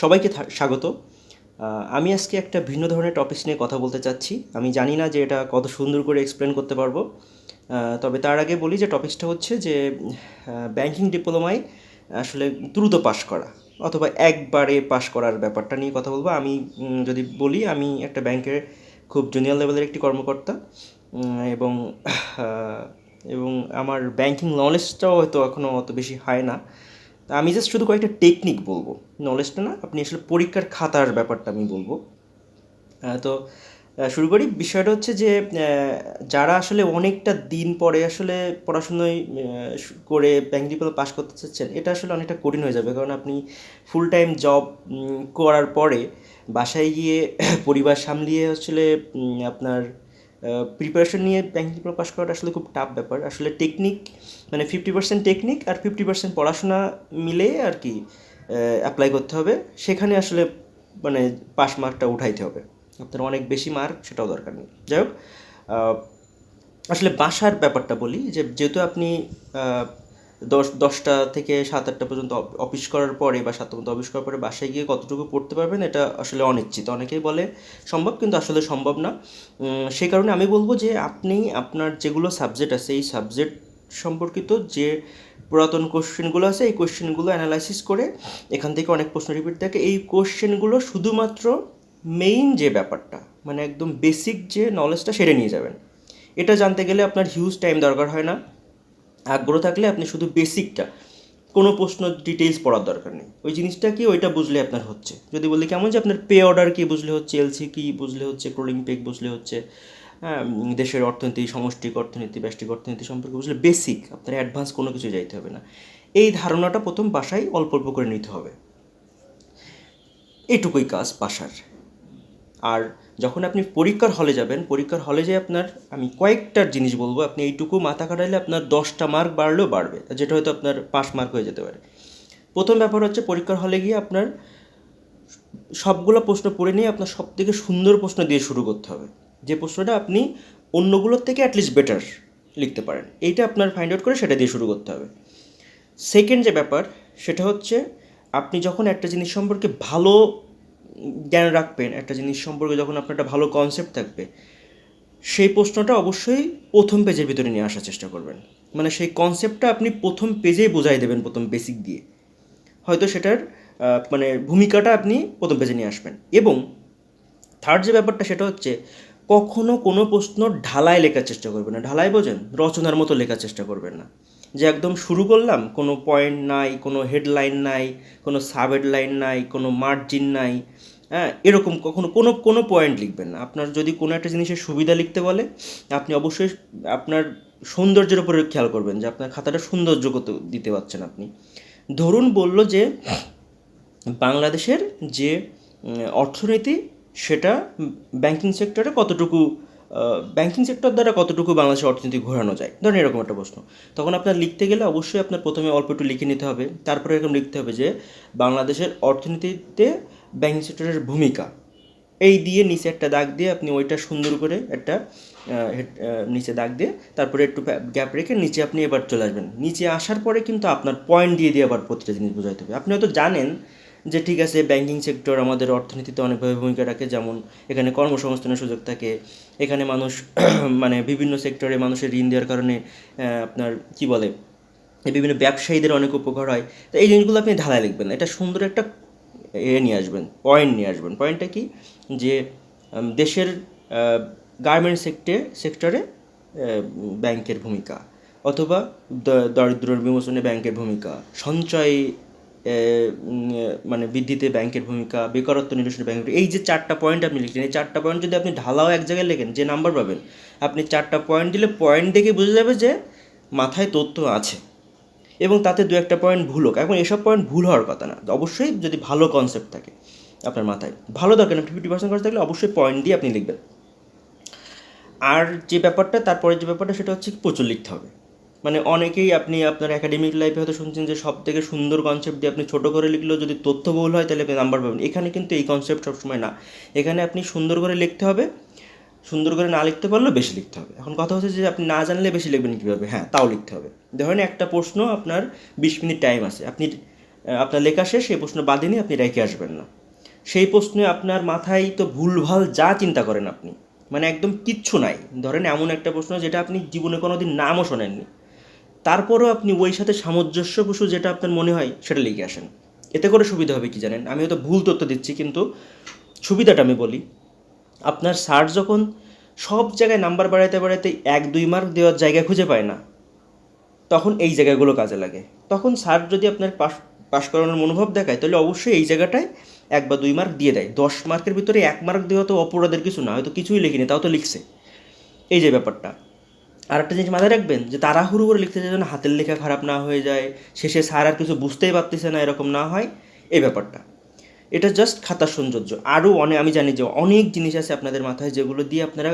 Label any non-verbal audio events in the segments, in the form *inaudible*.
সবাইকে স্বাগত। আমি আজকে একটা ভিন্ন ধরনের টপিকস নিয়ে কথা বলতে চাচ্ছি। আমি জানি না যে এটা কত সুন্দর করে এক্সপ্লেন করতে পারব। তবে তার আগে বলি যে টপিকসটা হচ্ছে যে ব্যাংকিং ডিপ্লোমায় আসলে দ্রুত পাশ করা অথবা একবারে পাশ করার ব্যাপারটা নিয়ে কথা বলব। আমি যদি বলি, আমি একটা ব্যাংকের খুব জুনিয়র লেভেলের একটি কর্মকর্তা এবং এবং আমার ব্যাংকিং নলেজটাও হয়তো এখনও অত বেশি হয় না। আমি জাস্ট শুধু কয়েকটা টেকনিক বলব। নলেজটা না, আপনি আসলে পরীক্ষার খাতার ব্যাপারটা আমি বলব। তো শুরু করি। বিষয়টা হচ্ছে যে যারা আসলে অনেকটা দিন পরে আসলে পড়াশুনোয় করে ব্যাংক ডিপ্লোমা পাস করতে চাচ্ছেন, এটা আসলে অনেকটা কঠিন হয়ে যাবে। কারণ আপনি ফুল টাইম জব করার পরে বাসায় গিয়ে, *coughs* পরিবার সামলিয়ে আসলে আপনার প্রিপারেশন নিয়ে ব্যাংকিং ডিপ্লোমা পাস করাটা আসলে খুব টাফ ব্যাপার। আসলে টেকনিক মানে ফিফটি পার্সেন্ট টেকনিক আর ফিফটি পার্সেন্ট পড়াশোনা মিলে আর কি অ্যাপ্লাই করতে হবে। সেখানে আসলে মানে পাস মার্কটা উঠাইতে হবে। আপনার অনেক বেশি মার্ক সেটাও দরকার নেই। যাই হোক আসলে বাসার ব্যাপারটা বলি যে, যেহেতু আপনি দশ, দশটা থেকে সাত আটটা পর্যন্ত অফ- অফিস করার পরে বা সাতটা পর্যন্ত অফিস করার পরে বাসায় গিয়ে কতটুকু পড়তে পারবেন এটা আসলে অনিশ্চিত। অনেকেই বলে সম্ভব, কিন্তু আসলে সম্ভব না। সেই কারণে আমি বলব যে আপনি আপনার যেগুলো সাবজেক্ট আছে, এই সাবজেক্ট সম্পর্কিত যে পুরাতন কোশ্চেনগুলো আছে, এই কোশ্চেনগুলো অ্যানালাইসিস করে এখান থেকে অনেক প্রশ্ন রিপিট থাকে। এই কোশ্চেনগুলো শুধুমাত্র মেইন যে ব্যাপারটা মানে একদম বেসিক যে নলেজটা সেটা নিয়ে যাবেন। এটা জানতে গেলে আপনার হিউজ টাইম দরকার হয় না। আগ্রহ থাকলে আপনি শুধু বেসিকটা কোনো প্রশ্ন ডিটেলস পড়ার দরকার নেই। ওই জিনিসটা কি, ওইটা বুঝলে আপনার হচ্ছে। যদি বলি কেমন যে আপনার পে অর্ডার কি বুঝলে হচ্ছে এলসি কি বুঝলে হচ্ছে ক্রোলিং পেক বুঝলে হচ্ছে দেশের অর্থনীতি, সমষ্টিক অর্থনীতি, ব্যষ্টিক অর্থনীতি সম্পর্কে বুঝলে বেসিক আপনার অ্যাডভান্স কোনো কিছু যাইতে হবে না। এই ধারণাটা প্রথম বাসায় অল্প অল্প করে নিতে হবে। এটুকুই কাজ বাসার। আর যখন আপনি পরীক্ষার হলে যাবেন, পরীক্ষার হলে যে আপনার, আমি কয়েকটা জিনিস বলব, আপনি এইটুকু মাথা কাটাইলে আপনার দশটা মার্ক বাড়লেও বাড়বে যেটা হয়তো আপনার পাঁচ মার্ক হয়ে যেতে পারে। প্রথম ব্যাপার হচ্ছে পরীক্ষার হলে গিয়ে আপনার সবগুলো প্রশ্ন পড়ে নিয়ে আপনার সব থেকে সুন্দর প্রশ্ন দিয়ে শুরু করতে হবে। যে প্রশ্নটা আপনি অন্যগুলোর থেকে অ্যাটলিস্ট বেটার লিখতে পারেন। এইটা আপনার ফাইন্ড আউট করে সেটা দিয়ে শুরু করতে হবে। সেকেন্ড যে ব্যাপার, সেটা হচ্ছে আপনি যখন একটা জিনিস সম্পর্কে ভালো জ্ঞান রাখবেন একটা জিনিস সম্পর্কে যখন আপনার একটা ভালো কনসেপ্ট থাকবে, সেই প্রশ্নটা অবশ্যই প্রথম পেজের ভিতরে নিয়ে আসার চেষ্টা করবেন। মানে সেই কনসেপ্টটা আপনি প্রথম পেজেই বোঝাই দেবেন প্রথম বেসিক দিয়ে। হয়তো সেটার মানে ভূমিকাটা আপনি প্রথম পেজে নিয়ে আসবেন। এবং থার্ড যে ব্যাপারটা সেটা হচ্ছে, কখনো কোনো প্রশ্ন ঢালায় লেখার চেষ্টা করবেন না। ঢালাই বোঝেন, রচনার মতো লেখার চেষ্টা করবেন না। যে একদম শুরু করলাম, কোনো পয়েন্ট নাই, কোনো হেডলাইন নাই, কোনো সাব হেডলাইন নাই, কোনো মার্জিন নাই হ্যাঁ এরকম কখনো কোনো কোনো পয়েন্ট লিখবেন না। আপনার যদি কোনো একটা জিনিসের সুবিধা লিখতে বলে, আপনি অবশ্যই আপনার সৌন্দর্যের উপরে খেয়াল করবেন যে আপনার খাতাটা সৌন্দর্য কত দিতে পারছেন আপনি। ধরুন বলল যে বাংলাদেশের যে অর্থনীতি, সেটা ব্যাংকিং সেক্টরে কতটুকু ব্যাংকিং সেক্টর দ্বারা কতটুকু বাংলাদেশের অর্থনীতি ঘোরানো যায়? ধরেন এরকম একটা প্রশ্ন। তখন আপনার লিখতে গেলে অবশ্যই আপনার প্রথমে অল্প একটু লিখে নিতে হবে। তারপরে এরকম লিখতে হবে যে, বাংলাদেশের অর্থনীতিতে ব্যাংকিং সেক্টরের ভূমিকা। এই দিয়ে নিচে একটা দাগ দিয়ে আপনি ওইটা সুন্দর করে একটা নিচে দাগ দিয়ে তারপরে একটু গ্যাপ রেখে নিচে আপনি এবার চলে আসবেন। নিচে আসার পরে কিন্তু আপনার পয়েন্ট দিয়ে দিয়ে আবার প্রতিটা জিনিস বোঝাইতে হবে। আপনি হয়তো জানেন যে ঠিক আছে ব্যাঙ্কিং সেক্টর আমাদের অর্থনীতিতে অনেকভাবে ভূমিকা রাখে, যেমন এখানে কর্মসংস্থানের সুযোগ থাকে, এখানে মানুষ *clears throat* মানে বিভিন্ন সেক্টরে মানুষের ঋণ দেওয়ার কারণে আপনার কি বলে বিভিন্ন ব্যবসায়ীদের অনেক উপকার হয়। তো এই জিনিসগুলো আপনি ঢালায় লিখবেন, এটা সুন্দর একটা এ নিয়ে আসবেন পয়েন্ট নিয়ে আসবেন। পয়েন্টটা কি? যে দেশের গার্মেন্ট সেক্টে সেক্টরে ব্যাংকের ভূমিকা, অথবা দরিদ্র বিমোচনে ব্যাংকের ভূমিকা, সঞ্চয় মানে বৃদ্ধিতে ব্যাংকের ভূমিকা, বেকারত্ব নিরসনে ব্যাংকের এই যে চারটা পয়েন্ট আপনি লিখলেন, এই চারটা পয়েন্ট যদি আপনি ঢালাও এক জায়গায় লেখেন, যে নাম্বার পাবেন, আপনি চারটা পয়েন্ট দিলে পয়েন্ট দেখে বোঝা যাবে যে মাথায় তথ্য আছে। এবং তাতে দু একটা পয়েন্ট ভুল হোক। এখন এসব পয়েন্ট ভুল হওয়ার কথা না। অবশ্যই যদি ভালো কনসেপ্ট থাকে আপনার মাথায়, ভালো দরকার না ফিফটি পার্সেন্ট কনসেপ্ট থাকলে অবশ্যই পয়েন্ট দিয়ে আপনি লিখবেন। আর যে ব্যাপারটা, তারপরে যে ব্যাপারটা, সেটা হচ্ছে প্রচুর লিখতে হবে। মানে অনেকেই আপনি আপনার একাডেমিক লাইফে হয়তো শুনছেন যে সব থেকে সুন্দর কনসেপ্ট দিয়ে আপনি ছোটো করে লিখলেও যদি তথ্যবহুল হয় তাহলে আপনি নাম্বার পাবেন। এখানে কিন্তু এই কনসেপ্ট সবসময় না। এখানে আপনি সুন্দর করে লিখতে হবে, সুন্দর করে না লিখতে পারলেও বেশি লিখতে হবে। এখন কথা হচ্ছে যে আপনি না জানলে বেশি লিখবেন কীভাবে? হ্যাঁ তাও লিখতে হবে। ধরেন একটা প্রশ্ন আপনার বিশ মিনিট টাইম আছে। আপনি আপনার লেখা শেষ সেই প্রশ্ন বাদে নিয়ে আপনি রেখে আসবেন না। সেই প্রশ্নে আপনার মাথায় তো ভুলভাল যা চিন্তা করেন আপনি মানে একদম কিচ্ছু নাই। ধরেন এমন একটা প্রশ্ন যেটা আপনি জীবনে কোনো দিন নামও শোনেননি। তারপরেও আপনি ওই সাথে সামঞ্জস্যপশু যেটা আপনার মনে হয় সেটা লিখে আসেন। এতে করে সুবিধা হবে কি জানেন? আমি হয়তো ভুল তথ্য দিচ্ছি, কিন্তু সুবিধাটা আমি বলি। আপনার স্যার যখন সব জায়গায় নাম্বার বাড়াইতে বাড়াইতে এক, দুই মার্ক দেওয়ার জায়গা খুঁজে পায় না, তখন এই জায়গাগুলো কাজে লাগে। তখন স্যার যদি আপনার পাস পাশ করানোর মনোভাব দেখায়, তাহলে অবশ্যই এই জায়গাটায় এক বা দুই মার্ক দিয়ে দেয়। দশ মার্কের ভিতরে এক মার্ক দেওয়া তো অপরাধের কিছু না, হয়তো কিছুই লিখিনি, তাও তো লিখছে। এই যে ব্যাপারটা। আর একটা জিনিস মাথায় রাখবেন যে তাড়াহুড়ো করে লিখতে যেন হাতের লেখা খারাপ না হয়ে যায়, শেষে স্যার আর কিছু বুঝতেই পারতেছে না, এরকম না হয়, এই ব্যাপারটা। এটা জাস্ট খাতার সৌন্দর্য। আরও অনেক আমি জানি যে অনেক জিনিস আছে আপনাদের মাথায় যেগুলো দিয়ে আপনারা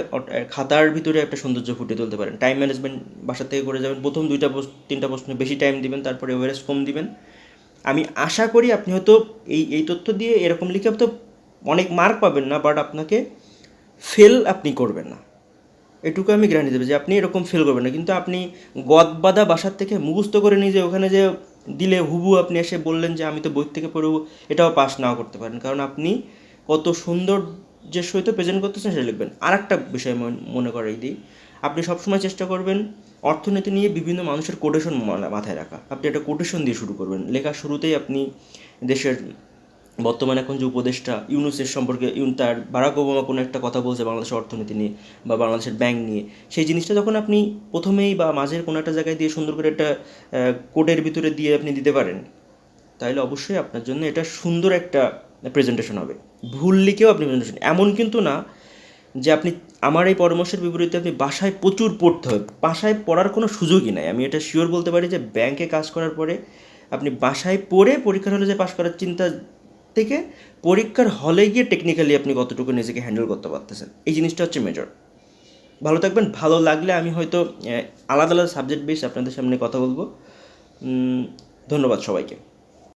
খাতার ভিতরে একটা সৌন্দর্য ফুটিয়ে তুলতে পারেন। টাইম ম্যানেজমেন্ট বাসা থেকে করে যাবেন, প্রথম দুইটা তিনটা প্রশ্নে বেশি টাইম দিবেন, তারপরে ওভারেজ কম দিবেন। আমি আশা করি আপনি হয়তো এই এই তথ্য দিয়ে এরকম লিখে তো অনেক মার্ক পাবেন না বাট আপনাকে ফেল আপনি করবেন না। এটুকু আমি গ্যারান্টি দেবো যে আপনি এরকম ফেল করবেন না। কিন্তু আপনি গদবাদা বাসার থেকে মুখস্থ করে নিয়ে যে ওখানে যে দিলে হুবু আপনি এসে বললেন যে আমি তো বই থেকে পড়ব এটাও পাস নাও করতে পারেন। কারণ আপনি কত সুন্দর যে সহিত প্রেজেন্ট করতেছেন সেটা লিখবেন। আর একটা বিষয় মন- করাই দিই। আপনি সবসময় চেষ্টা করবেন অর্থনীতি নিয়ে বিভিন্ন মানুষের কোটেশন মাথায় রাখা। আপনি একটা কোটেশন দিয়ে শুরু করবেন। লেখার শুরুতেই আপনি দেশের বর্তমানে এখন যে উপদেষ্টা ইউনুসের সম্পর্কে তার বারাক ওবামা কোনো একটা কথা বলছে বাংলাদেশের অর্থনীতি নিয়ে বা বাংলাদেশের ব্যাংক নিয়ে। সেই জিনিসটা যখন আপনি প্রথমেই বা মাঝের কোনো একটা জায়গায় দিয়ে সুন্দর করে একটা কোডের ভিতরে দিয়ে আপনি দিতে পারেন, তাহলে অবশ্যই আপনার জন্য এটা সুন্দর একটা প্রেজেন্টেশন হবে। ভুল লিখেও আপনি প্রেজেন্টেশন এমন কিন্তু না যে আপনি, আমার এই পরামর্শের বিপরীতে আপনি বাসায় প্রচুর পড়তে হবে। বাসায় পড়ার কোনো সুযোগই নাই। আমি এটা শিওর বলতে পারি যে ব্যাংকে কাজ করার পরে আপনি বাসায় পড়ে পরীক্ষার হলে যে পাশ করার চিন্তা থেকে পরীক্ষার হলে গিয়ে টেকনিক্যালি আপনি কতটুকু নিজেকে হ্যান্ডেল করতে পারতেছেন। এই জিনিসটা হচ্ছে মেজর ভালো থাকবেন, ভালো লাগলে আমি হয়তো আলাদা আলাদা সাবজেক্ট বেশ আপনাদের সামনে কথা বলব। ধন্যবাদ সবাইকে।